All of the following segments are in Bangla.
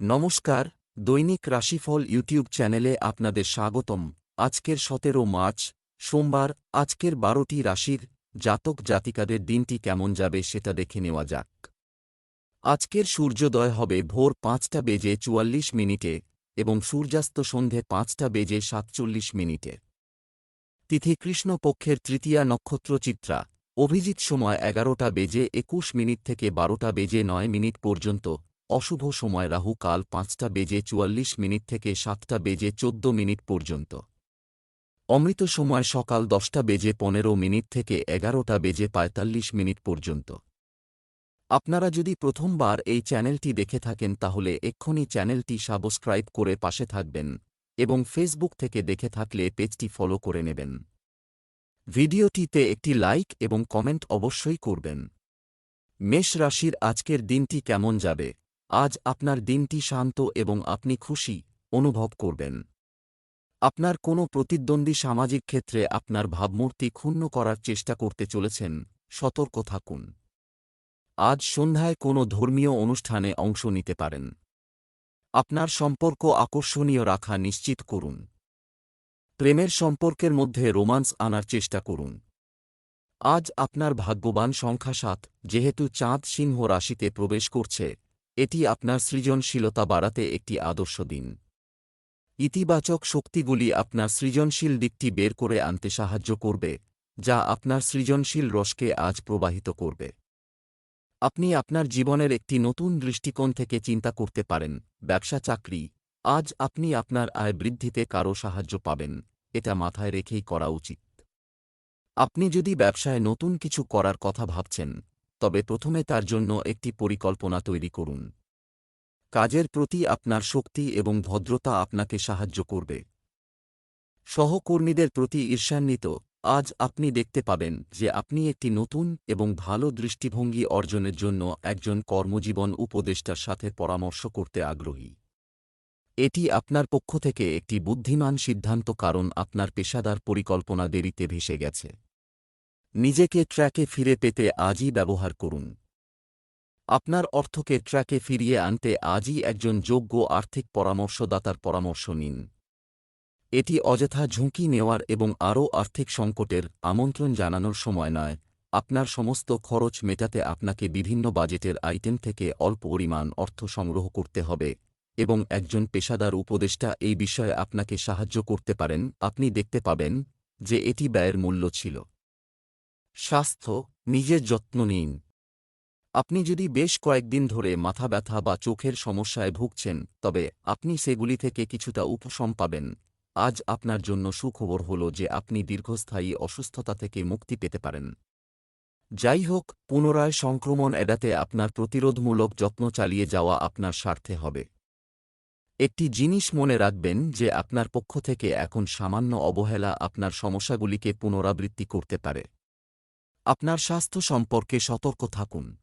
নমস্কার, দৈনিক রাশিফল ইউটিউব চ্যানেলে আপনাদের স্বাগতম। আজকের সতেরো মার্চ, সোমবার, আজকের বারোটি রাশির জাতক জাতিকাদের দিনটি কেমন যাবে সেটা দেখে নেওয়া যাক। আজকের সূর্যোদয় হবে ভোর পাঁচটা বেজে চুয়াল্লিশ মিনিটে এবং সূর্যাস্ত সন্ধে পাঁচটা বেজে সাতচল্লিশ মিনিটে। তিথি কৃষ্ণপক্ষের তৃতীয়া নক্ষত্র চিত্রা, অভিজিৎ সময় এগারোটা বেজে একুশ মিনিট থেকে বারোটা বেজে নয় মিনিট পর্যন্ত অশুভ সময় রাহু কাল পাঁচটা বেজে চুয়াল্লিশ মিনিট থেকে সাতটা বেজে চোদ্দ মিনিট পর্যন্ত। অমৃত সময় সকাল দশটা বেজে পনেরো মিনিট থেকে এগারোটা বেজে পঁয়তাল্লিশ মিনিট পর্যন্ত। আপনারা যদি প্রথমবার এই চ্যানেলটি দেখে থাকেন তাহলে এক্ষুনি চ্যানেলটি সাবস্ক্রাইব করে পাশে থাকবেন এবং ফেসবুক থেকে দেখে থাকলে পেজটি ফলো করে নেবেন। ভিডিওটিতে একটি লাইক এবং কমেন্ট অবশ্যই করবেন। মেষ রাশির আজকের দিনটি কেমন যাবে? আজ আপনার দিনটি শান্ত এবং আপনি খুশি অনুভব করবেন। আপনার কোনো প্রতিদ্বন্দ্বী সামাজিক ক্ষেত্রে আপনার ভাবমূর্তি ক্ষুণ্ণ করার চেষ্টা করতে চলেছেন, সতর্ক থাকুন। আজ সন্ধ্যায় কোনো ধর্মীয় অনুষ্ঠানে অংশ নিতে পারেন। আপনার সম্পর্ক আকর্ষণীয় রাখা নিশ্চিত করুন। প্রেমের সম্পর্কের মধ্যে রোমান্স আনার চেষ্টা করুন। আজ আপনার ভাগ্যবান সংখ্যা সাত, যেহেতু চাঁদ সিংহ রাশিতে প্রবেশ করছে এটি আপনার সৃজনশীলতা বাড়াতে একটি আদর্শ দিন। ইতিবাচক শক্তিগুলি আপনার সৃজনশীল দিকটি বের করে আনতে সাহায্য করবে, যা আপনার সৃজনশীল রসকে আজ প্রবাহিত করবে। আপনি আপনার জীবনের একটি নতুন দৃষ্টিকোণ থেকে চিন্তা করতে পারেন, ব্যবসা চাকরি, আজ আপনি আপনার আয় বৃদ্ধিতে কারও সাহায্য পাবেন, এটা মাথায় রেখেই করা উচিত। আপনি যদি ব্যবসায় নতুন কিছু করার কথা ভাবছেন তবে প্রথমে তার জন্য একটি পরিকল্পনা তৈরি করুন। কাজের প্রতি আপনার শক্তি এবং ভদ্রতা আপনাকে সাহায্য করবে। সহকর্মীদের প্রতি ঈর্ষান্বিত, আজ আপনি দেখতে পাবেন যে আপনি একটি নতুন এবং ভালো দৃষ্টিভঙ্গি অর্জনের জন্য একজন কর্মজীবন উপদেষ্টার সাথে পরামর্শ করতে আগ্রহী। এটি আপনার পক্ষ থেকে একটি বুদ্ধিমান সিদ্ধান্ত কারণ আপনার পেশাদার পরিকল্পনা দেরিতে ভেসে গেছে। নিজেকে ট্র্যাকে ফিরে পেতে আজই ব্যবহার করুন। আপনার অর্থকে ট্র্যাকে ফিরিয়ে আনতে আজই একজন যোগ্য আর্থিক পরামর্শদাতার পরামর্শ নিন। এটি অযথা ঝুঁকি নেওয়ার এবং আরও আর্থিক সংকটের আমন্ত্রণ জানানোর সময় নয়। আপনার সমস্ত খরচ মেটাতে আপনাকে বিভিন্ন বাজেটের আইটেম থেকে অল্প পরিমাণ অর্থ সংগ্রহ করতে হবে এবং একজন পেশাদার উপদেষ্টা এই বিষয়ে আপনাকে সাহায্য করতে পারেন। আপনি দেখতে পাবেন যে এটি ব্যয়ের মূল্য ছিল। স্বাস্থ্য, নিজের যত্ন নিন। আপনি যদি বেশ কয়েকদিন ধরে মাথা ব্যথা বা চোখের সমস্যায় ভুগছেন, তবে আপনি সেগুলি থেকে কিছুটা উপশম পাবেন। আজ আপনার জন্য সুখবর হল যে আপনি দীর্ঘস্থায়ী অসুস্থতা থেকে মুক্তি পেতে পারেন। যাই হোক, পুনরায় সংক্রমণ এড়াতে আপনার প্রতিরোধমূলক যত্ন চালিয়ে যাওয়া আপনার স্বার্থে হবে। একটি জিনিস মনে রাখবেন যে আপনার পক্ষ থেকে এখন সামান্য অবহেলা আপনার সমস্যাগুলিকে পুনরাবৃত্তি করতে পারে। আপনার স্বাস্থ্য সম্পর্কে সতর্ক থাকুন।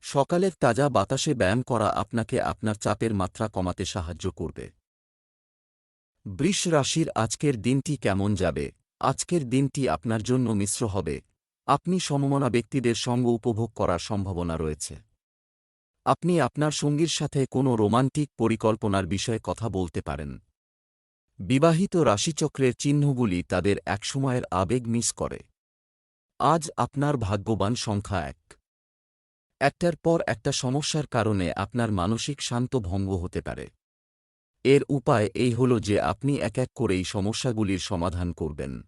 সকালের তাজা বাতাসে ব্যায়াম করা আপনাকে আপনার চাপের মাত্রা কমাতে সাহায্য করবে। বৃষ রাশির আজকের দিনটি কেমন যাবে? আজকের দিনটি আপনার জন্য মিশ্র হবে। আপনি সমমনা ব্যক্তিদের সঙ্গ উপভোগ করার সম্ভাবনা রয়েছে। আপনি আপনার সঙ্গীর সাথে কোনো রোমান্টিক পরিকল্পনার বিষয়ে কথা বলতে পারেন। বিবাহিত রাশিচক্রের চিহ্নগুলি তাদের একসময়ের আবেগ মিস করে। আজ আপনার ভাগ্যবান সংখ্যা এক। একটার পর একটা সমস্যার কারণে আপনার মানসিক শান্ত ভঙ্গ হতে পারে। এর উপায় এই হল যে আপনি এক এক করেই সমস্যাগুলির সমাধান করবেন।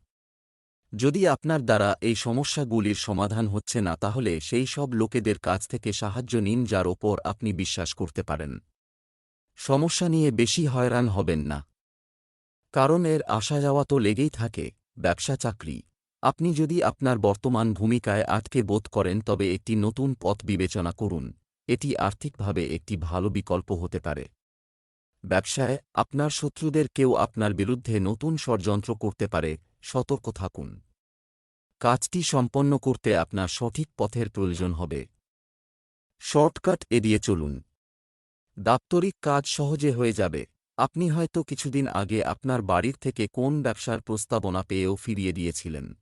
যদি আপনার দ্বারা এই সমস্যাগুলির সমাধান হচ্ছে না, তাহলে সেই সব লোকেদের কাছ থেকে সাহায্য নিন, যার ওপর আপনি বিশ্বাস করতে পারেন। সমস্যা নিয়ে বেশি হয়রান হবেন না। কারণ এর আসা যাওয়া তো লেগেই থাকে ব্যবসা চাকরি আপনি যদি আপনার বর্তমান ভূমিকায় আটকে বোধ করেন, তবে একটি নতুন পথ বিবেচনা করুন। এটি আর্থিকভাবে একটি ভালো বিকল্প হতে পারে। ব্যবসায়, আপনার শত্রুদের কেউ আপনার বিরুদ্ধে নতুন ষড়যন্ত্র করতে পারে, সতর্ক থাকুন। কাজটি সম্পন্ন করতে আপনার সঠিক পথের প্রয়োজন হবে। শর্টকাট এড়িয়ে চলুন। দাপ্তরিক কাজ সহজে হয়ে যাবে। আপনি হয়তো কিছুদিন আগে আপনার বাড়ির থেকে কোন ব্যবসার প্রস্তাবনা পেয়েও ফিরিয়ে দিয়েছিলেন।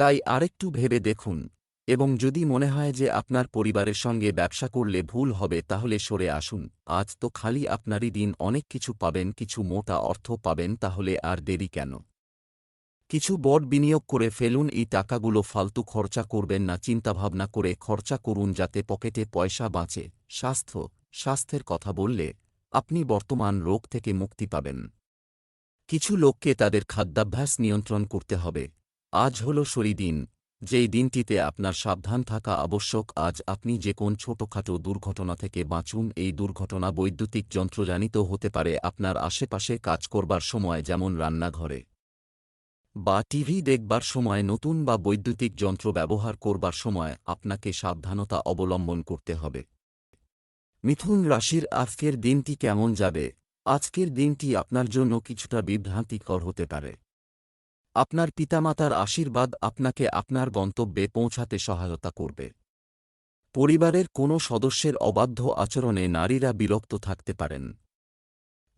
তাই আরেকটু ভেবে দেখুন, এবং যদি মনে হয় যে আপনার পরিবারের সঙ্গে ব্যবসা করলে ভুল হবে তাহলে সরে আসুন। আজ তো খালি আপনারই দিন, অনেক কিছু পাবেন, কিছু মোটা অর্থ পাবেন, তাহলে আর দেরি কেন? কিছু বড় বিনিয়োগ করে ফেলুন, এই টাকাগুলো ফালতু খরচা করবেন না, চিন্তাভাবনা করে খরচা করুন যাতে পকেটে পয়সা বাঁচে। স্বাস্থ্য, স্বাস্থ্যের কথা বললে আপনি বর্তমান রোগ থেকে মুক্তি পাবেন। কিছু লোককে তাদের খাদ্যাভ্যাস নিয়ন্ত্রণ করতে হবে। আজ হল শরী দিন, যেই দিনটিতে আপনার সাবধান থাকা আবশ্যক। আজ আপনি যে কোন ছোটখাটো দুর্ঘটনা থেকে বাঁচুন, এই দুর্ঘটনা বৈদ্যুতিক যন্ত্রজানিত হতে পারে আপনার আশেপাশে কাজ করবার সময়, যেমন রান্নাঘরে বা টিভি দেখবার সময়, নতুন বা বৈদ্যুতিক যন্ত্র ব্যবহার করবার সময় আপনাকে সাবধানতা অবলম্বন করতে হবে। মিথুন রাশির আজকের দিনটি কেমন যাবে? আজকের দিনটি আপনার জন্য কিছুটা বিভ্রান্তিকর হতে পারে। আপনার পিতামাতার আশীর্বাদ আপনাকে আপনার গন্তব্যে পৌঁছাতে সহায়তা করবে। পরিবারের কোনো সদস্যের অবাধ্য আচরণে নারীরা বিরক্ত থাকতে পারেন।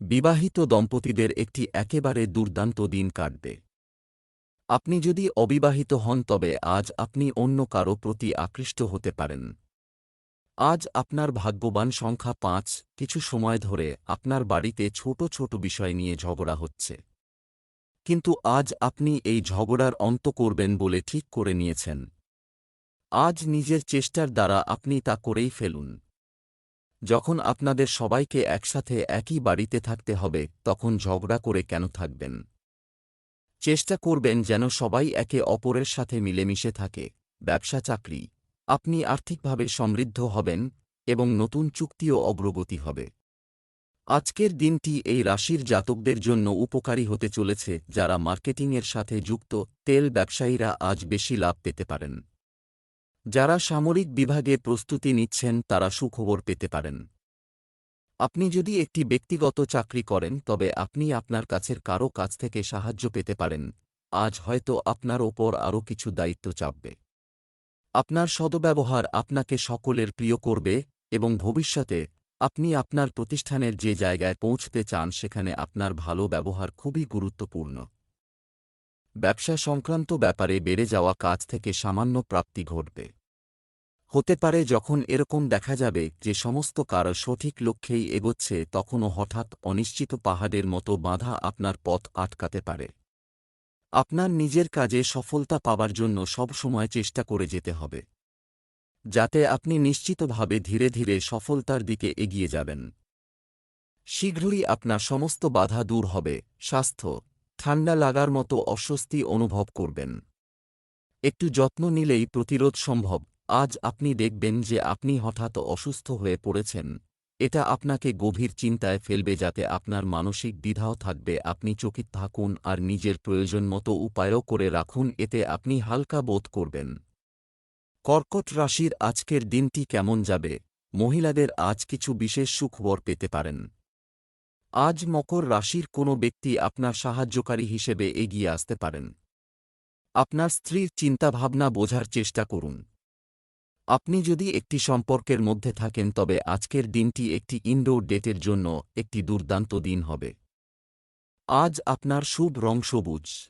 বিবাহিত দম্পতিদের একটি একেবারে দুর্দান্ত দিন কাটবে। আপনি যদি অবিবাহিত হন তবে আজ আপনি অন্য কারও প্রতি আকৃষ্ট হতে পারেন। আজ আপনার ভাগ্যবান সংখ্যা পাঁচ, কিছু সময় ধরে আপনার বাড়িতে ছোট ছোট বিষয় নিয়ে ঝগড়া হচ্ছে। কিন্তু আজ আপনি এই ঝগড়ার অন্ত করবেন বলে ঠিক করে নিয়েছেন। আজ নিজের চেষ্টার দ্বারা আপনি তা করেই ফেলুন। যখন আপনাদের সবাইকে একসাথে একই বাড়িতে থাকতে হবে, তখন ঝগড়া করে কেন থাকবেন? চেষ্টা করবেন যেন সবাই একে অপরের সাথে মিলেমিশে থাকে। ব্যবসা চাকরি। আপনি আর্থিকভাবে সমৃদ্ধ হবেন এবং নতুন চুক্তিও অগ্রগতি হবে। আজকের দিনটি এই রাশির জাতকদের জন্য উপকারী হতে চলেছে, যারা মার্কেটিংয়ের সাথে যুক্ত, তেল ব্যবসায়ীরা আজ বেশি লাভ পেতে পারেন। যারা সামরিক বিভাগে প্রস্তুতি নিচ্ছেন, তারা সুখবর পেতে পারেন। আপনি যদি একটি ব্যক্তিগত চাকরি করেন, তবে আপনি আপনার কাছের কারও কাছ থেকে সাহায্য পেতে পারেন। আজ হয়তো আপনার ওপর আরও কিছু দায়িত্ব চাপবে। আপনার সদব্যবহার আপনাকে সকলের প্রিয় করবে এবং ভবিষ্যতে আপনি আপনার প্রতিষ্ঠানের যে জায়গায় পৌঁছতে চান সেখানে আপনার ভালো ব্যবহার খুবই গুরুত্বপূর্ণ। ব্যবসা সংক্রান্ত ব্যাপারে বেড়ে যাওয়া কাজ থেকে সামান্য প্রাপ্তি ঘটবে। হতে পারে যখন এরকম দেখা যাবে যে সমস্ত কারও সঠিক লক্ষ্যেই এগোচ্ছে তখনও হঠাৎ অনিশ্চিত পাহাড়ের মতো বাধা আপনার পথ আটকাতে পারে। আপনার নিজের কাজে সফলতা পাবার জন্য সবসময় চেষ্টা করে যেতে হবে। যাতে আপনি নিশ্চিতভাবে ধীরে ধীরে সফলতার দিকে এগিয়ে যাবেন। শীঘ্রই আপনার সমস্ত বাধা দূর হবে। স্বাস্থ্য, ঠান্ডা লাগার মতো অস্বস্তি অনুভব করবেন। একটু যত্ন নিলেই প্রতিরোধ সম্ভব। আজ আপনি দেখবেন যে আপনি হঠাৎ অসুস্থ হয়ে পড়েছেন। এটা আপনাকে গভীর চিন্তায় ফেলবে যাতে আপনার মানসিক দ্বিধাও থাকবে। আপনি চকিত থাকুন আর নিজের প্রয়োজন মতো উপায়ও করে রাখুন। এতে আপনি হালকা বোধ করবেন। কর্কট রাশির আজকের দিনটি কেমন যাবে? মহিলাদের আজ কিছু বিশেষ সুখবর পেতে পারেন। আজ মকর রাশির কোনো ব্যক্তি আপনার সাহায্যকারী হিসেবে এগিয়ে আসতে পারেন। আপনার স্ত্রীর চিন্তাভাবনা বোঝার চেষ্টা করুন। আপনি যদি একটি সম্পর্কের মধ্যে থাকেন, তবে আজকের দিনটি একটি ইনডোর ডেটের জন্য একটি দুর্দান্ত দিন হবে। আজ আপনার শুভ রং সবুজ।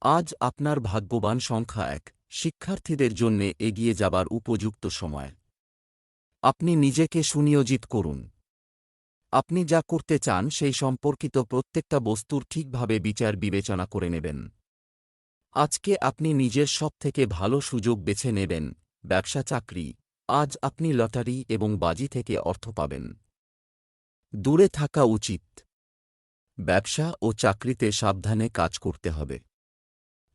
আজ আপনার ভাগ্যবান সংখ্যা এক। শিক্ষার্থীদের জন্য এগিয়ে যাবার উপযুক্ত সময়। আপনি নিজেকে সুনিয়োজিত করুন। আপনি যা করতে চান সেই সম্পর্কিত প্রত্যেকটা বস্তুর ঠিকভাবে বিচার বিবেচনা করে নেবেন। আজকে আপনি নিজের সবথেকে ভালো সুযোগ বেছে নেবেন, ব্যবসা, চাকরি। আজ আপনি লটারি এবং বাজি থেকে অর্থ পাবেন। দূরে থাকা উচিত। ব্যবসা ও চাকরিতে সাবধানে কাজ করতে হবে।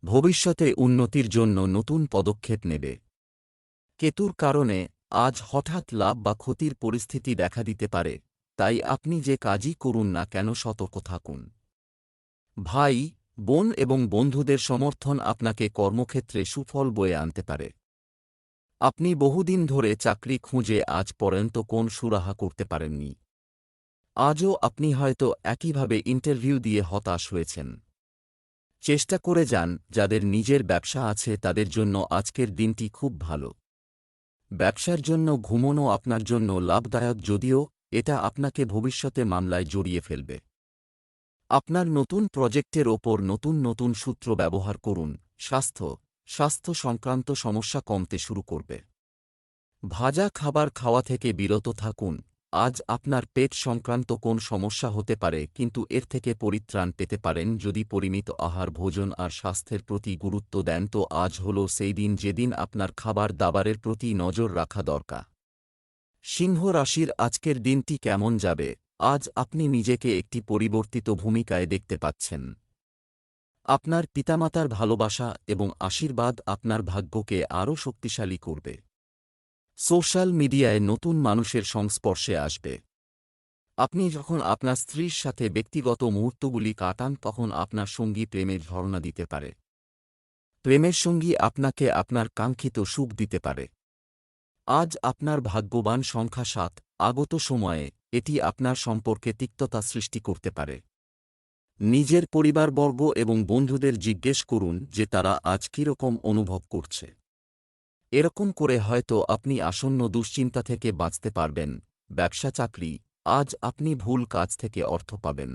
ভবিষ্যতে উন্নতির জন্য নতুন পদক্ষেপ নেবে। কেতুর কারণে আজ হঠাৎ লাভ বা ক্ষতির পরিস্থিতি দেখা দিতে পারে, তাই আপনি যে কাজই করুন না কেন সতর্ক থাকুন। ভাই, বোন এবং বন্ধুদের সমর্থন আপনাকে কর্মক্ষেত্রে সুফল বয়ে আনতে পারে। আপনি বহুদিন ধরে চাকরি খুঁজে আজ পর্যন্ত কোন সুরাহা করতে পারেননি। আজও আপনি হয়তো একইভাবে ইন্টারভিউ দিয়ে হতাশ হয়েছেন। চেষ্টা করে যান, যাদের নিজের ব্যবসা আছে তাদের জন্য আজকের দিনটি খুব ভালো। ব্যবসার জন্য ঘুমনো আপনার জন্য লাভদায়ক যদিও এটা আপনাকে ভবিষ্যতে মামলায় জড়িয়ে ফেলবে। আপনার নতুন প্রজেক্টের ওপর নতুন নতুন সূত্র ব্যবহার করুন, স্বাস্থ্য স্বাস্থ্য সংক্রান্ত সমস্যা কমতে শুরু করবে। ভাজা খাবার খাওয়া থেকে বিরত থাকুন আজ আপনার পেট সংক্রান্ত কোন সমস্যা হতে পারে, কিন্তু এর থেকে পরিত্রাণ পেতে পারেন যদি পরিমিত আহার, ভোজন আর স্বাস্থ্যের প্রতি গুরুত্ব দেন, তো আজ হল সেই দিন যেদিন আপনার খাবার দাবারের প্রতি নজর রাখা দরকার। সিংহ রাশির আজকের দিনটি কেমন যাবে? আজ আপনি নিজেকে একটি পরিবর্তিত ভূমিকায় দেখতে পাচ্ছেন। আপনার পিতামাতার ভালোবাসা এবং আশীর্বাদ আপনার ভাগ্যকে আরও শক্তিশালী করবে। সোশ্যাল মিডিয়ায় নতুন মানুষের সংস্পর্শে আসবে। আপনি যখন আপনার স্ত্রীর সাথে ব্যক্তিগত মুহূর্তগুলি কাটান, তখন আপনার সঙ্গী প্রেমের ঝর্ণা দিতে পারে। প্রেমের সঙ্গী আপনাকে আপনার কাঙ্ক্ষিত সুখ দিতে পারে। আজ আপনার ভাগ্যবান সংখ্যা সাত, আগত সময়ে এটি আপনার সম্পর্কে তিক্ততা সৃষ্টি করতে পারে। নিজের পরিবারবর্গ এবং বন্ধুদের জিজ্ঞেস করুন যে তারা আজ কীরকম অনুভব করছে। এরকম করে হয়তো আপনি আসন্ন দুশ্চিন্তা থেকে বাঁচতে পারবেন, ব্যবসা চাকরি, আজ আপনি ভুল কাজ থেকে অর্থ পাবেন।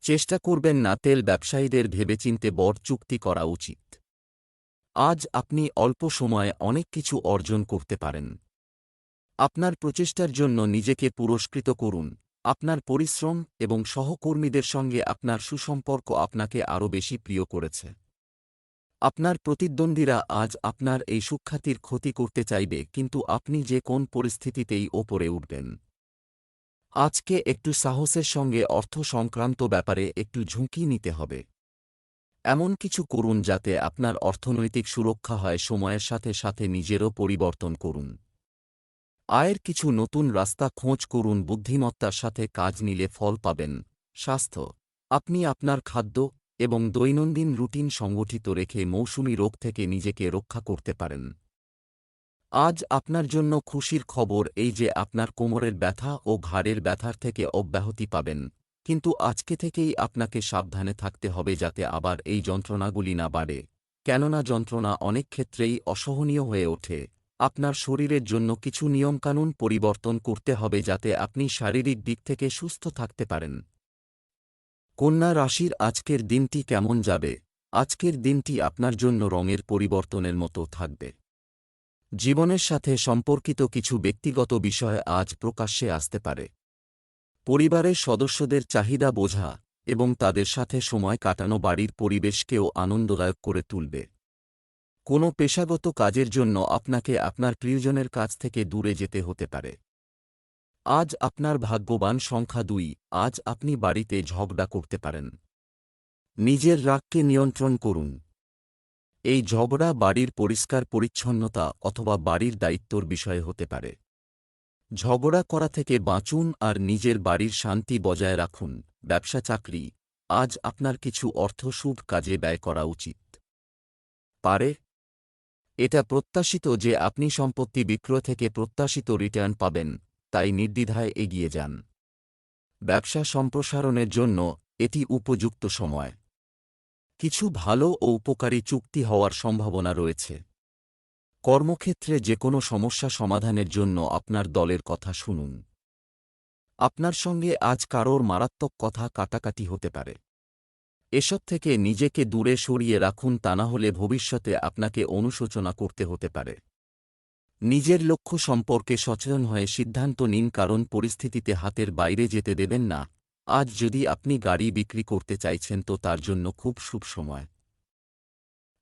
চেষ্টা করবেন না তেল ব্যবসায়ীদের ভেবেচিন্তে বড় চুক্তি করা উচিত। আজ আপনি অল্প সময়ে অনেক কিছু অর্জন করতে পারেন। আপনার প্রচেষ্টার জন্য নিজেকে পুরস্কৃত করুন, আপনার পরিশ্রম এবং সহকর্মীদের সঙ্গে আপনার সুসম্পর্ক আপনাকে আরও বেশি প্রিয় করেছে। আপনার প্রতিদ্বন্দ্বীরা আজ আপনার এই সুখ্যাতির ক্ষতি করতে চাইবে, কিন্তু আপনি যে কোন পরিস্থিতিতেই ওপরে উঠবেন। আজকে একটু সাহসের সঙ্গে অর্থ সংক্রান্ত ব্যাপারে একটু ঝুঁকি নিতে হবে। এমন কিছু করুন যাতে আপনার অর্থনৈতিক সুরক্ষা হয়, সময়ের সাথে সাথে নিজেরও পরিবর্তন করুন। আয়ের কিছু নতুন রাস্তা খোঁজ করুন, বুদ্ধিমত্তার সাথে কাজ নিলে ফল পাবেন। স্বাস্থ্য, আপনি আপনার খাদ্য এবং দৈনন্দিন রুটিন সংগঠিত রেখে মৌসুমি রোগ থেকে নিজেকে রক্ষা করতে পারেন। আজ আপনার জন্য খুশির খবর এই যে আপনার কোমরের ব্যথা ও ঘাড়ের ব্যথার থেকে অব্যাহতি পাবেন, কিন্তু আজকে থেকেই আপনাকে সাবধানে থাকতে হবে যাতে আবার এই যন্ত্রণাগুলি না বাড়ে। কেননা যন্ত্রণা অনেক ক্ষেত্রেই অসহনীয় হয়ে ওঠে। আপনার শরীরের জন্য কিছু নিয়মকানুন পরিবর্তন করতে হবে যাতে আপনি শারীরিক দিক থেকে সুস্থ থাকতে পারেন। কন্যা রাশির আজকের দিনটি কেমন যাবে? আজকের দিনটি আপনার জন্য রঙের পরিবর্তনের মতো থাকবে। জীবনের সাথে সম্পর্কিত কিছু ব্যক্তিগত বিষয় আজ প্রকাশ্যে আসতে পারে। পরিবারের সদস্যদের চাহিদা বোঝা এবং তাদের সাথে সময় কাটানো বাড়ির পরিবেশকেও আনন্দদায়ক করে তুলবে। কোনো পেশাগত কাজের জন্য আপনাকে আপনার প্রিয়জনের কাছ থেকে দূরে যেতে হতে পারে। আজ আপনার ভাগ্যবান সংখ্যা দুই, আজ আপনি বাড়িতে ঝগড়া করতে পারেন। নিজের রাগকে নিয়ন্ত্রণ করুন। এই ঝগড়া বাড়ির পরিষ্কার পরিচ্ছন্নতা অথবা বাড়ির দায়িত্বর বিষয়ে হতে পারে। ঝগড়া করা থেকে বাঁচুন আর নিজের বাড়ির শান্তি বজায় রাখুন। ব্যবসা চাকরি, আজ আপনার কিছু অর্থ শুভ কাজে ব্যয় করা উচিত। পারে। এটা প্রত্যাশিত যে আপনি সম্পত্তি বিক্রয় থেকে প্রত্যাশিত রিটার্ন পাবেন। তাই নির্দ্বিধায় এগিয়ে যান। ব্যবসা সম্প্রসারণের জন্য এটি উপযুক্ত সময়। কিছু ভালো ও উপকারী চুক্তি হওয়ার সম্ভাবনা রয়েছে। কর্মক্ষেত্রে যে কোনো সমস্যা সমাধানের জন্য আপনার দলের কথা শুনুন। আপনার সঙ্গে আজ কারোর মারাত্মক কথা কাটাকাটি হতে পারে। এসব থেকে নিজেকে দূরে সরিয়ে রাখুন তা না হলে ভবিষ্যতে আপনাকে অনুশোচনা করতে হতে পারে। নিজের লক্ষ্য সম্পর্কে সচেতন হয়ে সিদ্ধান্ত নিন কারণ পরিস্থিতিতে হাতের বাইরে যেতে দেবেন না। আজ যদি আপনি গাড়ি বিক্রি করতে চাইছেন তো তার জন্য খুব শুভ সময়।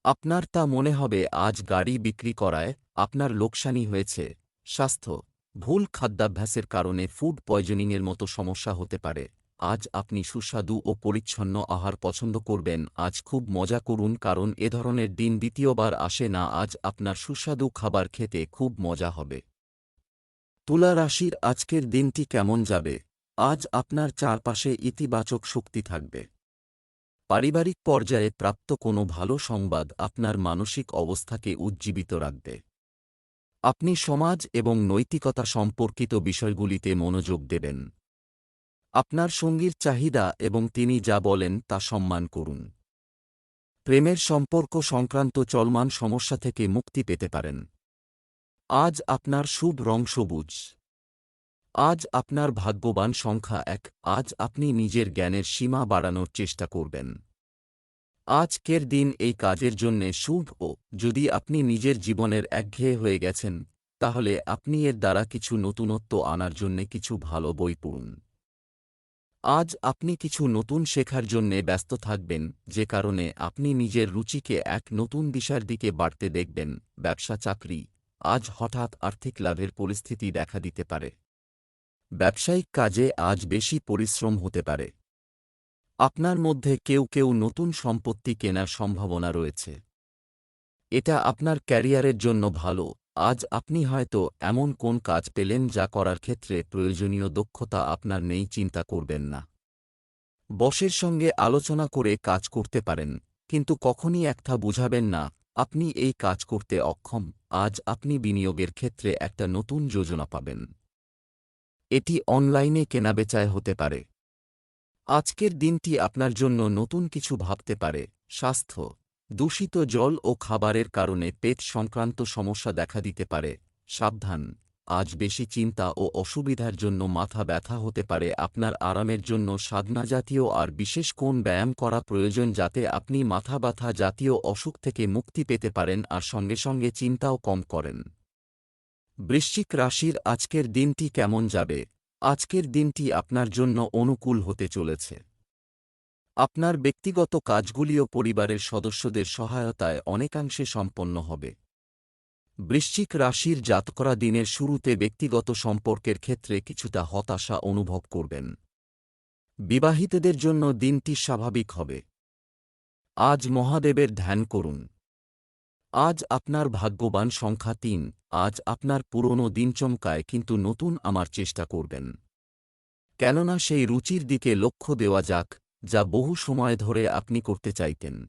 আপনার তা মনে হবে, আজ গাড়ি বিক্রি করায় আপনার লোকসানি হয়েছে। স্বাস্থ্য, ভুল খাদ্যাভ্যাসের কারণে ফুড পয়জনিংয়ের মতো সমস্যা হতে পারে। আজ আপনি সুস্বাদু ও পরিচ্ছন্ন আহার পছন্দ করবেন। আজ খুব মজা করুন কারণ এ ধরনের দিন দ্বিতীয়বার আসে না। আজ আপনার সুস্বাদু খাবার খেতে খুব মজা হবে। তুলা রাশির আজকের দিনটি কেমন যাবে? আজ আপনার চারপাশে ইতিবাচক শক্তি থাকবে। পারিবারিক পর্যায়ে প্রাপ্ত কোনো ভালো সংবাদ আপনার মানসিক অবস্থাকে উজ্জীবিত রাখবে। আপনি সমাজ এবং নৈতিকতা সম্পর্কিত বিষয়গুলিতে মনোযোগ দেবেন। আপনার সঙ্গীর চাহিদা এবং তিনি যা বলেন তা সম্মান করুন। প্রেমের সম্পর্ক সংক্রান্ত চলমান সমস্যা থেকে মুক্তি পেতে পারেন। আজ আপনার শুভ রং সবুজ। আজ আপনার ভাগ্যবান সংখ্যা এক। আজ আপনি নিজের জ্ঞানের সীমা বাড়ানোর চেষ্টা করবেন। আজকের দিন এই কাজের জন্যে শুভ ও যদি আপনি নিজের জীবনের একঘেয়ে হয়ে গেছেন, তাহলে আপনি এর দ্বারা কিছু নতুনত্ব আনার জন্যে কিছু ভালো বই পড়ুন। আজ আপনি কিছু নতুন শেখার জন্যে ব্যস্ত থাকবেন, যে কারণে আপনি নিজের রুচিকে এক নতুন দিশার দিকে বাড়তে দেখবেন, ব্যবসা চাকরি। আজ হঠাৎ আর্থিক লাভের পরিস্থিতি দেখা দিতে পারে। ব্যবসায়িক কাজে আজ বেশি পরিশ্রম হতে পারে। আপনার মধ্যে কেউ কেউ নতুন সম্পত্তি কেনার সম্ভাবনা রয়েছে। এটা আপনার ক্যারিয়ারের জন্য ভালো আজ আপনি হয়তো এমন কোন কাজ পেলেন যা করার ক্ষেত্রে প্রয়োজনীয় দক্ষতা আপনার নেই, চিন্তা করবেন না। বসের সঙ্গে আলোচনা করে কাজ করতে পারেন, কিন্তু কখনই একটা বুঝাবেন না, আপনি এই কাজ করতে অক্ষম, আজ আপনি বিনিয়োগের ক্ষেত্রে একটা নতুন যোজনা পাবেন। এটি অনলাইনে কেনাবেচায় হতে পারে। আজকের দিনটি আপনার জন্য নতুন কিছু ভাবতে পারে, স্বাস্থ্য। দূষিত জল ও খাবারের কারণে পেট সংক্রান্ত সমস্যা দেখা দিতে পারে। সাবধান। আজ বেশি চিন্তা ও অসুবিধার জন্য মাথা ব্যথা হতে পারে। আপনার আরামের জন্য সাধনা জাতীয় আর বিশেষ কোন ব্যায়াম করা প্রয়োজন যাতে আপনি মাথা ব্যথা জাতীয় অসুখ থেকে মুক্তি পেতে পারেন আর সঙ্গে সঙ্গে চিন্তাও কম করেন। বৃশ্চিক রাশির আজকের দিনটি কেমন যাবে? আজকের দিনটি আপনার জন্য অনুকূল হতে চলেছে। আপনার ব্যক্তিগত কাজগুলিও পরিবারের সদস্যদের সহায়তায় অনেকাংশে সম্পন্ন হবে। বৃশ্চিক রাশির জাতকরা দিনের শুরুতে ব্যক্তিগত সম্পর্কের ক্ষেত্রে কিছুটা হতাশা অনুভব করবেন। বিবাহিতদের জন্য দিনটি স্বাভাবিক হবে। আজ মহাদেবের ধ্যান করুন। আজ আপনার ভাগ্যবান সংখ্যা তিন, আজ আপনার পুরনো দিন চমকায় কিন্তু নতুন আমার চেষ্টা করবেন। কেননা সেই রুচির দিকে লক্ষ্য দেওয়া যাক যা বহু সময় ধরে আপনি করতে চাইতেন।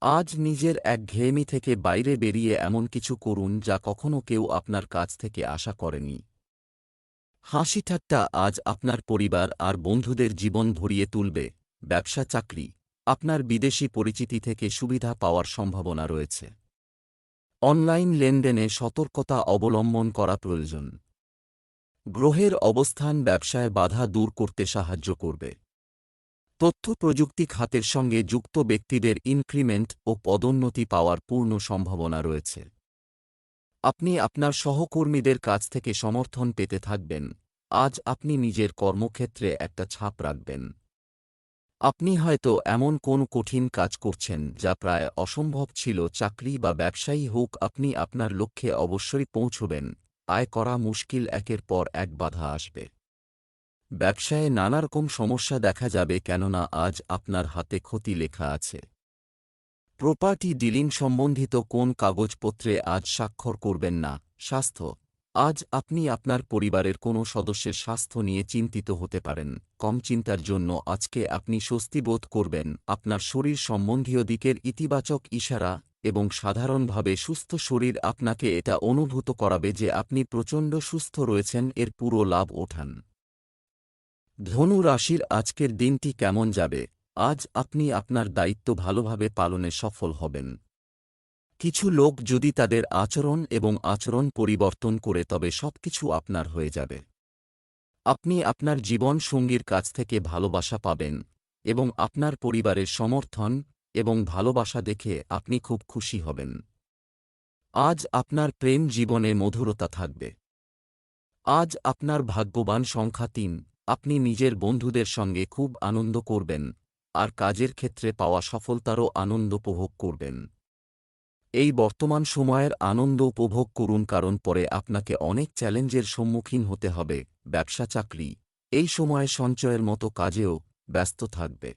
আজ নিজের একঘেয়েমি থেকে বাইরে বেরিয়ে এমন কিছু করুন যা কখনো কেউ আপনার কাছ থেকে আশা করেনি। হাসি ঠাট্টা আজ আপনার পরিবার আর বন্ধুদের জীবন ভরিয়ে তুলবে। ব্যবসা, চাকরি, আপনার বিদেশি পরিচিতি থেকে সুবিধা পাওয়ার সম্ভাবনা রয়েছে। অনলাইন লেনদেনে সতর্কতা অবলম্বন করা প্রয়োজন। গ্রহের অবস্থান ব্যবসায় বাধা দূর করতে সাহায্য করবে। তথ্য প্রযুক্তি খাতের সঙ্গে যুক্ত ব্যক্তিদের ইনক্রিমেন্ট ও পদোন্নতি পাওয়ার পূর্ণ সম্ভাবনা রয়েছে। আপনি আপনার সহকর্মীদের কাছ থেকে সমর্থন পেতে থাকবেন। আজ আপনি নিজের কর্মক্ষেত্রে একটা ছাপ রাখবেন। আপনি হয়তো এমন কোন কঠিন কাজ করছেন যা প্রায় অসম্ভব ছিল, চাকরি বা ব্যবসায়ী হোক, আপনি আপনার লক্ষ্যে অবশ্যই পৌঁছবেন। আয় করা মুশকিল একের পর এক বাধা আসবে। ব্যবসায়ে নানারকম সমস্যা দেখা যাবে কেননা আজ আপনার হাতে ক্ষতি লেখা আছে। প্রপার্টি ডিলিং সম্বন্ধিত কোন কাগজপত্রে আজ স্বাক্ষর করবেন না? স্বাস্থ্য। আজ আপনি আপনার পরিবারের কোনো সদস্যের স্বাস্থ্য নিয়ে চিন্তিত হতে পারেন। কম চিন্তার জন্য আজকে আপনি স্বস্তি বোধ করবেন। আপনার শরীর সম্বন্ধীয় দিকের ইতিবাচক ইশারা এবং সাধারণভাবে সুস্থ শরীর আপনাকে এটা অনুভূত করাবে যে আপনি প্রচণ্ড সুস্থ রয়েছেন, এর পুরো লাভ ওঠান। ধনু রাশির আজকের দিনটি কেমন যাবে? আজ আপনি আপনার দায়িত্ব ভালোভাবে পালনে সফল হবেন। কিছু লোক যদি তাদের আচরণ এবং আচরণ পরিবর্তন করে তবে সবকিছু আপনার হয়ে যাবে। আপনি আপনার জীবন সঙ্গীর কাছ থেকে ভালোবাসা পাবেন এবং আপনার পরিবারের সমর্থন এবং ভালোবাসা দেখে আপনি খুব খুশি হবেন। আজ আপনার প্রেম জীবনে মধুরতা থাকবে। আজ আপনার ভাগ্যবান সংখ্যা তিন। আপনি নিজের বন্ধুদের সঙ্গে খুব আনন্দ করবেন, আর কাজের ক্ষেত্রে পাওয়া সফলতারও আনন্দ উপভোগ করবেন। এই বর্তমান সময়ের আনন্দ উপভোগ করুন কারণ পরে আপনাকে অনেক চ্যালেঞ্জের সম্মুখীন হতে হবে, ব্যবসা, চাকরি। এই সময়ে সঞ্চয়ের মতো কাজেও ব্যস্ত থাকবে।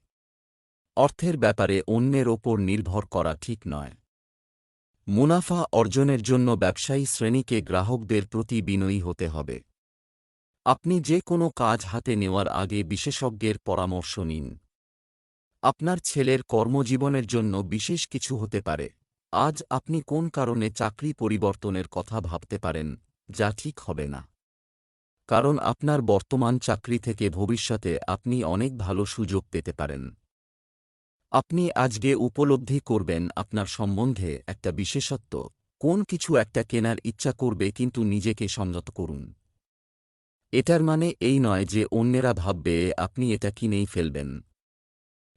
অর্থের ব্যাপারে অন্যের ওপর নির্ভর করা ঠিক নয়। মুনাফা অর্জনের জন্য ব্যবসায়ী শ্রেণীকে গ্রাহকদের প্রতি বিনয়ী হতে হবে। আপনি যে কোনো কাজ হাতে নেওয়ার আগে বিশেষজ্ঞের পরামর্শ নিন। আপনার ছেলের কর্মজীবনের জন্য বিশেষ কিছু হতে পারে। আজ আপনি কোন কারণে চাকরি পরিবর্তনের কথা ভাবতে পারেন, যা ঠিক হবে না? কারণ আপনার বর্তমান চাকরি থেকে ভবিষ্যতে আপনি অনেক ভালো সুযোগ পেতে পারেন। আপনি আজকে উপলব্ধি করবেন আপনার সম্বন্ধে একটা বিশেষত্ব, কোন কিছু একটা কেনার ইচ্ছা করবে কিন্তু নিজেকে সংযত করুন। এটার মানে এই নয় যে অন্যেরা ভাববে আপনি এটা কিনেই ফেলবেন।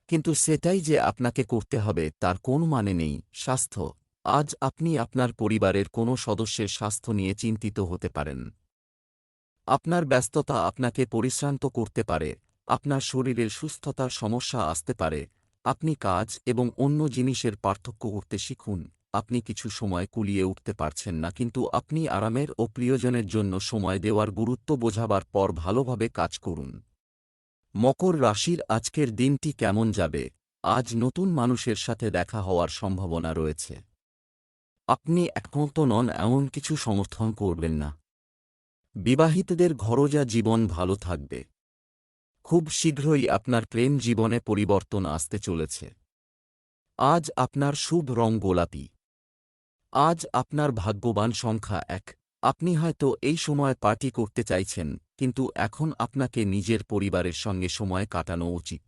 কিন্তু সেটাই যে আপনাকে করতে হবে তার কোনো মানে নেই, স্বাস্থ্য। আজ আপনি আপনার পরিবারের কোনো সদস্যের স্বাস্থ্য নিয়ে চিন্তিত হতে পারেন। আপনার ব্যস্ততা আপনাকে পরিশ্রান্ত করতে পারে, আপনার শরীরের সুস্থতার সমস্যা আসতে পারে, আপনি কাজ এবং অন্য জিনিসের পার্থক্য করতে শিখুন। আপনি কিছু সময় কুলিয়ে উঠতে পারছেন না কিন্তু আপনি আরামের ও প্রিয়জনের জন্য সময় দেওয়ার গুরুত্ব বোঝাবার পর ভালোভাবে কাজ করুন। মকর রাশির আজকের দিনটি কেমন যাবে? আজ নতুন মানুষের সাথে দেখা হওয়ার সম্ভাবনা রয়েছে। আপনি একমত নন, এমন কিছু সমর্থন করবেন না। বিবাহিতদের ঘরোজা জীবন ভালো থাকবে। খুব শীঘ্রই আপনার প্রেম জীবনে পরিবর্তন আসতে চলেছে। আজ আপনার শুভ রং গোলাপি। আজ আপনার ভাগ্যবান সংখ্যা এক। আপনি হয়তো এই সময় পার্টি করতে চাইছেন, কিন্তু এখন আপনাকে নিজের পরিবারের সঙ্গে সময় কাটানো উচিত।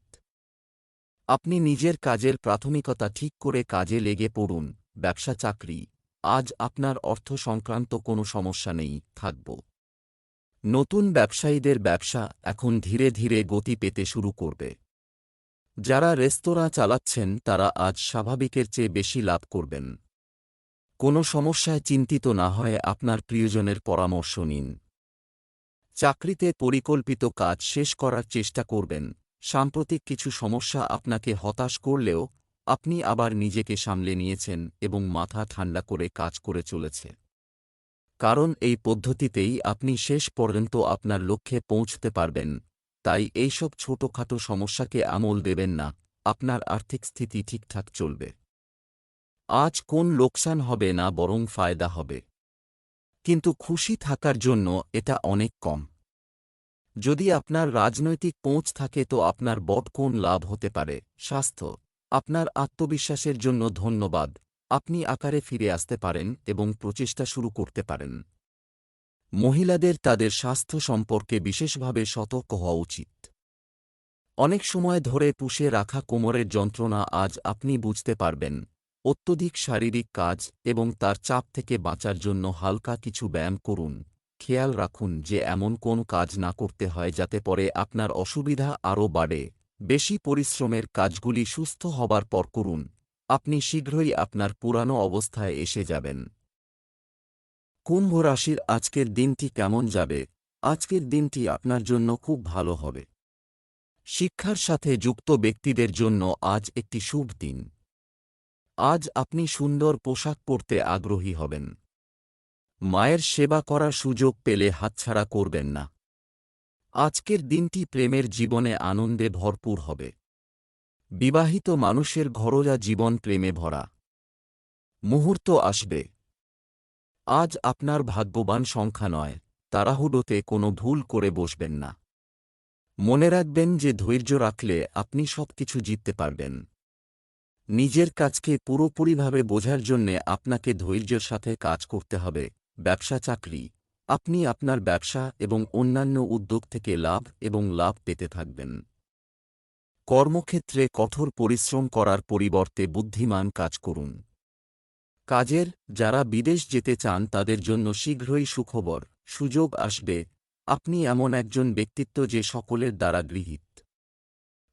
আপনি নিজের কাজের প্রাথমিকতা ঠিক করে কাজে লেগে পড়ুন, ব্যবসা, চাকরি। আজ আপনার অর্থ সংক্রান্ত কোনো সমস্যা নেই, থাকব। নতুন ব্যবসায়ীদের ব্যবসা এখন ধীরে ধীরে গতি পেতে শুরু করবে। যারা রেস্তোরাঁ চালাচ্ছেন, তারা আজ স্বাভাবিকের চেয়ে বেশি লাভ করবেন। কোনো সমস্যায় চিন্তিত না হয়ে আপনার প্রিয়জনের পরামর্শ নিন। চাকরিতে পরিকল্পিত কাজ শেষ করার চেষ্টা করবেন। সাম্প্রতিক কিছু সমস্যা আপনাকে হতাশ করলেও আপনি আবার নিজেকে সামলে নিয়েছেন এবং মাথা ঠান্ডা করে কাজ করে চলেছে। কারণ এই পদ্ধতিতেই আপনি শেষ পর্যন্ত আপনার লক্ষ্যে পৌঁছতে পারবেন। তাই এইসব ছোটখাটো সমস্যাকে আমল দেবেন না। আপনার আর্থিক স্থিতি ঠিকঠাক চলবে। আজ কোন লোকসান হবে না বরং ফায়দা হবে। কিন্তু খুশি থাকার জন্য এটা অনেক কম। যদি আপনার রাজনৈতিক পৌঁছ থাকে তো আপনার বট কোন লাভ হতে পারে? স্বাস্থ্য। আপনার আত্মবিশ্বাসের জন্য ধন্যবাদ। আপনি আকারে ফিরে আসতে পারেন এবং প্রচেষ্টা শুরু করতে পারেন। মহিলাদের তাদের স্বাস্থ্য সম্পর্কে বিশেষভাবে সতর্ক হওয়া উচিত। অনেক সময় ধরে পুষে রাখা কোমরের যন্ত্রণা আজ আপনি বুঝতে পারবেন। অত্যধিক শারীরিক কাজ এবং তার চাপ থেকে বাঁচার জন্য হালকা কিছু ব্যায়াম করুন। খেয়াল রাখুন যে এমন কোন কাজ না করতে হয় যাতে পরে আপনার অসুবিধা আরও বাড়ে। বেশি পরিশ্রমের কাজগুলি সুস্থ হবার পর করুন। আপনি শীঘ্রই আপনার পুরানো অবস্থায় এসে যাবেন। কুম্ভ রাশির আজকের দিনটি কেমন যাবে? আজকের দিনটি আপনার জন্য খুব ভালো হবে। শিক্ষার সাথে যুক্ত ব্যক্তিদের জন্য আজ একটি শুভ দিন। আজ আপনি সুন্দর পোশাক পরতে আগ্রহী হবেন। মায়ের সেবা করার সুযোগ পেলে হাতছাড়া করবেন না। আজকের দিনটি প্রেমের জীবনে আনন্দে ভরপুর হবে। বিবাহিত মানুষের ঘরোয়া জীবন প্রেমে ভরা। মুহূর্ত আসবে। আজ আপনার ভাগ্যবান সংখ্যা নয়, তাড়াহুডোতে কোনো ভুল করে বসবেন না। মনে রাখবেন যে ধৈর্য রাখলে আপনি সবকিছু জিততে পারবেন। নিজের কাজকে পুরোপুরিভাবে বোঝার জন্যে আপনাকে ধৈর্যের সাথে কাজ করতে হবে। ব্যবসা চাকরি। আপনি আপনার ব্যবসা এবং অন্যান্য উদ্যোগ থেকে লাভ এবং লাভ পেতে থাকবেন। কর্মক্ষেত্রে কঠোর পরিশ্রম করার পরিবর্তে বুদ্ধিমান কাজ করুন। কাজের, যারা বিদেশ যেতে চান তাদের জন্য শীঘ্রই সুখবর, সুযোগ আসবে। আপনি এমন একজন ব্যক্তিত্ব যে সকলের দ্বারা গৃহীত।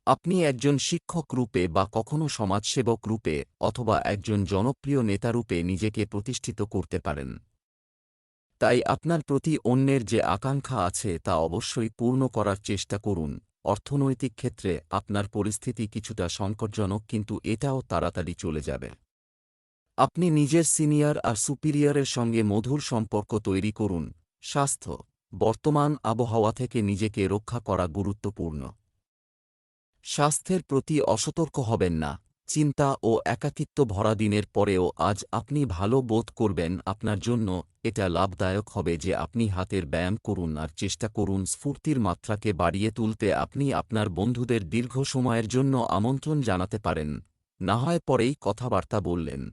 আপনি একজন শিক্ষক রূপে বা কখনো সমাজসেবক রূপে অথবা একজন জনপ্রিয় নেতারূপে নিজেকে প্রতিষ্ঠিত করতে পারেন। তাই আপনার প্রতি অন্যের যে আকাঙ্ক্ষা আছে তা অবশ্যই পূর্ণ করার চেষ্টা করুন। অর্থনৈতিক ক্ষেত্রে আপনার পরিস্থিতি কিছুটা সংকটজনক কিন্তু এটাও তাড়াতাড়ি চলে যাবে। আপনি নিজের সিনিয়র আর সুপিরিয়রের সঙ্গে মধুর সম্পর্ক তৈরি করুন। স্বাস্থ্য, বর্তমান আবহাওয়া থেকে নিজেকে রক্ষা করা গুরুত্বপূর্ণ। স্বাস্থ্যের প্রতি অসতর্ক হবেন না। চিন্তা ও একাকিত্ব ভরা দিনের পরেও আজ আপনি ভালো বোধ করবেন আপনার জন্য। এটা লাভদায়ক হবে যে আপনি হাতের ব্যায়াম করুন আর চেষ্টা করুন স্ফূর্তির মাত্রাকে বাড়িয়ে তুলতে আপনি আপনার বন্ধুদের দীর্ঘ সময়ের জন্য আমন্ত্রণ জানাতে পারেন। না হয় পরেই কথাবার্তা বললেন।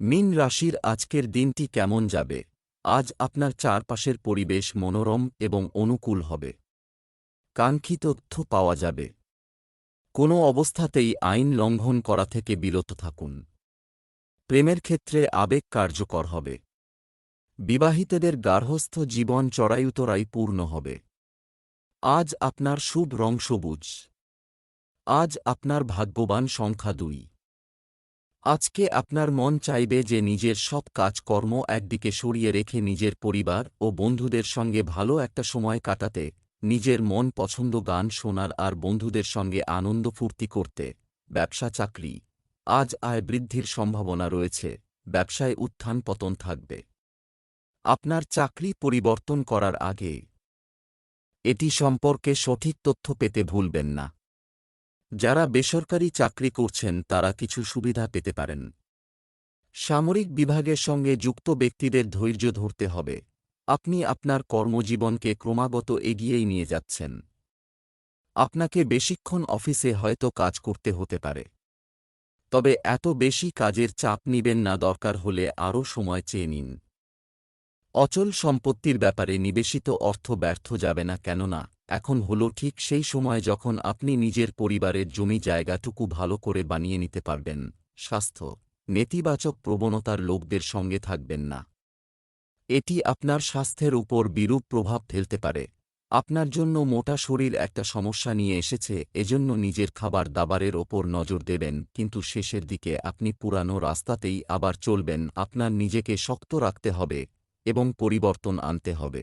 মিন রাশির আজকের দিনটি কেমন যাবে? আজ আপনার চারপাশের পরিবেশ মনোরম এবং অনুকূল হবে। কাঙ্ক্ষিত তথ্য পাওয়া যাবে। কোনো অবস্থাতেই আইন লঙ্ঘন করা থেকে বিরত থাকুন। প্রেমের ক্ষেত্রে আবেগ কার্যকর হবে। বিবাহিতদের গার্হস্থ জীবন চড়াইউতরাই পূর্ণ হবে। আজ আপনার শুভ রং সবুজ। আজ আপনার ভাগ্যবান সংখ্যা দুই। আজকে আপনার মন চাইবে যে নিজের সব কাজকর্ম একদিকে সরিয়ে রেখে নিজের পরিবার ও বন্ধুদের সঙ্গে ভালো একটা সময় কাটাতে। নিজের মন পছন্দ গান শোনার আর বন্ধুদের সঙ্গে আনন্দ ফুর্তি করতে, ব্যবসা চাকরি। আজ আয় বৃদ্ধির সম্ভাবনা রয়েছে, ব্যবসায় উত্থান পতন থাকবে। আপনার চাকরি পরিবর্তন করার আগে, এটি সম্পর্কে সঠিক তথ্য পেতে ভুলবেন না। যারা বেসরকারি চাকরি করছেন, তারা কিছু সুবিধা পেতে পারেন। সামরিক বিভাগের সঙ্গে যুক্ত ব্যক্তিদের ধৈর্য ধরতে হবে। আপনি আপনার কর্মজীবনকে ক্রমাগত এগিয়েই নিয়ে যাচ্ছেন। আপনাকে বেশিক্ষণ অফিসে হয়তো কাজ করতে হতে পারে। তবে এত বেশি কাজের চাপ নিবেন না, দরকার হলে আরও সময় চেয়ে নিন। অচল সম্পত্তির ব্যাপারে নিবেশিত অর্থ ব্যর্থ যাবে না, কেননা এখন হল ঠিক সেই সময় যখন আপনি নিজের পরিবারের জমি জায়গাটুকু ভালো করে বানিয়ে নিতে পারবেন। স্বাস্থ্য, নেতিবাচক প্রবণতার লোকদের সঙ্গে থাকবেন না। এটি আপনার স্বাস্থ্যের উপর বিরূপ প্রভাব ফেলতে পারে। আপনার জন্য মোটা শরীর একটা সমস্যা নিয়ে এসেছে, এজন্য নিজের খাবার দাবারের ওপর নজর দেবেন, কিন্তু শেষের দিকে আপনি পুরানো রাস্তাতেই আবার চলবেন, আপনার নিজেকে শক্ত রাখতে হবে এবং পরিবর্তন আনতে হবে।